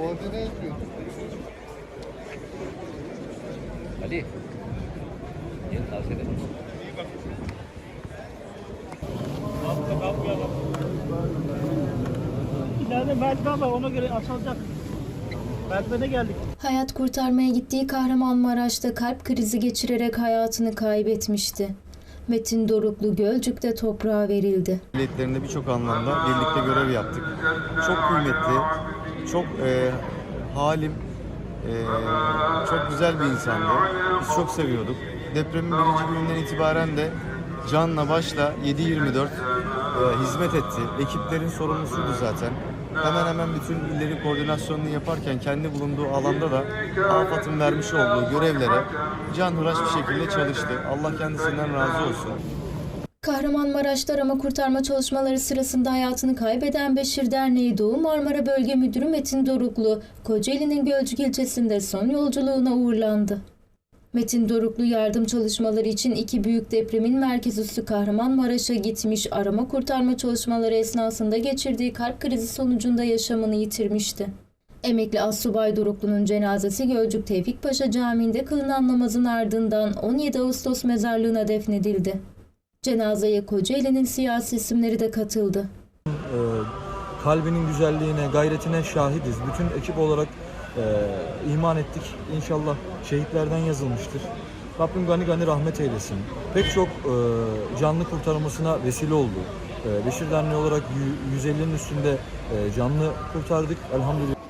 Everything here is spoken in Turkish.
Orada ne yapıyor? Ali. Gel tavsiye ederim. İleride merdiven var ona göre açılacak. Merdivene geldik. Hayat kurtarmaya gittiği Kahramanmaraş'ta kalp krizi geçirerek hayatını kaybetmişti. Metin Doruklu Gölcük'te toprağa verildi. Milletlerinde birçok anlamda birlikte görev yaptık. Çok kıymetli, çok e, halim, e, çok güzel bir insandı. Biz çok seviyorduk. Depremin birinci gününden itibaren de canla başla 7-24 e, hizmet etti. Ekiplerin sorumlusuydu zaten. Hemen hemen bütün illerin koordinasyonunu yaparken kendi bulunduğu alanda da AFAD'ın vermiş olduğu görevlere canhıraş bir şekilde çalıştı. Allah kendisinden razı olsun. Kahramanmaraş'ta arama kurtarma çalışmaları sırasında hayatını kaybeden Beşir Derneği Doğu Marmara Bölge Müdürü Metin Doruklu, Kocaeli'nin Gölcük ilçesinde son yolculuğuna uğurlandı. Metin Doruklu yardım çalışmaları için iki büyük depremin merkez üssü Kahramanmaraş'a gitmiş, arama kurtarma çalışmaları esnasında geçirdiği kalp krizi sonucunda yaşamını yitirmişti. Emekli Assubay Doruklu'nun cenazesi Gölcük Tevfik Paşa Camii'nde kılınan namazın ardından 17 Ağustos mezarlığına defnedildi. Cenazeye Kocaeli'nin siyasi isimleri de katıldı. e, kalbinin güzelliğine, gayretine şahidiz. Bütün ekip olarak e, iman ettik. İnşallah şehitlerden yazılmıştır. Rabbim gani gani rahmet eylesin. Pek çok e, canlı kurtarılmasına vesile oldu. E, Beşir Derneği olarak yü- 150'nin üstünde e, canlı kurtardık. Elhamdülillah.